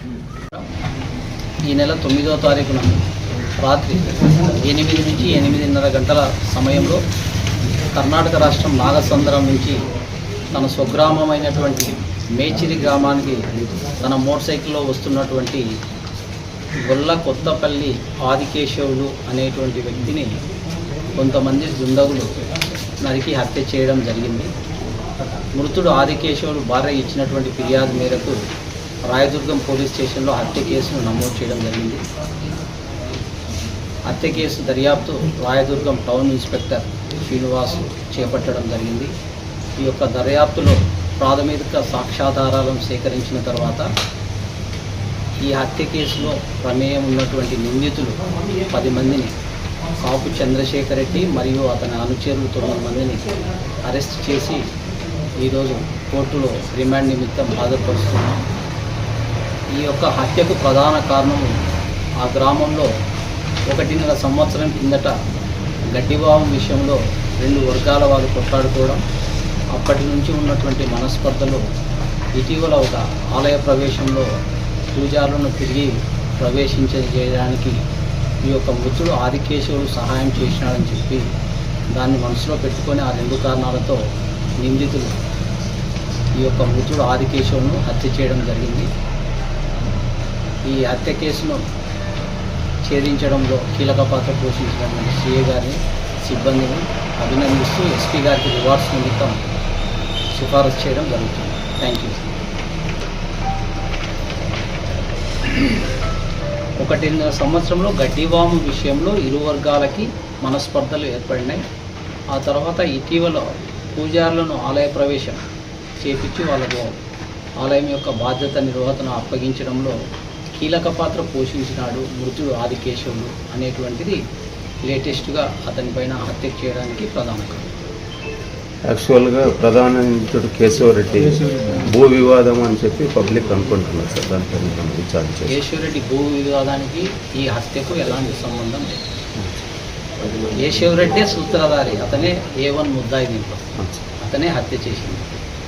ఈ నెల తొమ్మిదవ తారీఖున రాత్రి ఎనిమిది నుంచి ఎనిమిదిన్నర గంటల సమయంలో కర్ణాటక రాష్ట్రం నాగసంద్రం నుంచి తన స్వగ్రామమైనటువంటి మేచిరి గ్రామానికి తన మోటార్ సైకిల్లో వస్తున్నటువంటి గొల్ల కొత్తపల్లి ఆదికేశవులు అనేటువంటి వ్యక్తిని కొంతమంది దుండగులు నరికి హత్య చేయడం జరిగింది. మృతుడు ఆదికేశవులు భార్య ఇచ్చినటువంటి ఫిర్యాదు మేరకు రాయదుర్గం పోలీస్ స్టేషన్లో హత్య కేసును నమోదు చేయడం జరిగింది. హత్య కేసు దర్యాప్తు రాయదుర్గం టౌన్ ఇన్స్పెక్టర్ శ్రీనివాస్ చేపట్టడం జరిగింది. ఈ యొక్క దర్యాప్తులో ప్రాథమిక సాక్ష్యాధారాలను సేకరించిన తర్వాత ఈ హత్య కేసులో ప్రమేయం ఉన్నటువంటి నిందితులు పది మందిని కాపు చంద్రశేఖర్ రెడ్డి మరియు అతని అనుచరులు తొమ్మిది మందిని అరెస్ట్ చేసి ఈరోజు కోర్టులో రిమాండ్ నిమిత్తం హాజరుపరుస్తున్నాం ఈ యొక్క హత్యకు ప్రధాన కారణము ఆ గ్రామంలో ఒకటిన్నర సంవత్సరం కిందట గడ్డిభావం విషయంలో రెండు వర్గాల వారు కొట్లాడుకోవడం అప్పటి నుంచి ఉన్నటువంటి మనస్పర్ధలు ఇటీవల ఒక ఆలయ ప్రవేశంలో పూజారులను తిరిగి ప్రవేశించ చేయడానికి ఈ యొక్క మృతుడు ఆదికేశవుడు సహాయం చేసినాడని చెప్పి దాన్ని మనసులో పెట్టుకొని ఆ రెండు కారణాలతో నిందితులు ఈ యొక్క మృతుడు ఆదికేశవును హత్య చేయడం జరిగింది. ఈ హత్య కేసును ఛేదించడంలో కీలక పాత్ర పోషించినటువంటి సిఏ గారిని సిబ్బందిని అభినందిస్తూ ఎస్పీ గారికి రివార్డ్స్ నిమిత్తం సిఫారసు చేయడం జరుగుతుంది. Thank you. ఒకటిన్నర సంవత్సరంలో గడ్డివాము విషయంలో ఇరు వర్గాలకి మనస్పర్ధలు ఏర్పడినాయి. ఆ తర్వాత ఇటీవల పూజారులను ఆలయ ప్రవేశం చేపించి వాళ్ళకు ఆలయం యొక్క బాధ్యత నిర్వహణను అప్పగించడంలో కీలక పాత్ర పోషించినాడు మృతుడు ఆదికేశవుడు అనేటువంటిది లేటెస్ట్గా అతనిపైన హత్య చేయడానికి ప్రధాన కారణం. యాక్చువల్గా ప్రధాన నిందితుడు కేశవరెడ్డి. భూ వివాదం అని చెప్పి పబ్లిక్ అనుకుంటున్నారు సార్. దానిపైన మనం కేశవరెడ్డి భూ వివాదానికి ఈ హత్యకు ఎలాంటి సంబంధం లేదు. కేశవరెడ్డే సూత్రధారి. అతనే ఏ వన్ ముద్దాయి దీంట్లో అతనే హత్య చేసింది.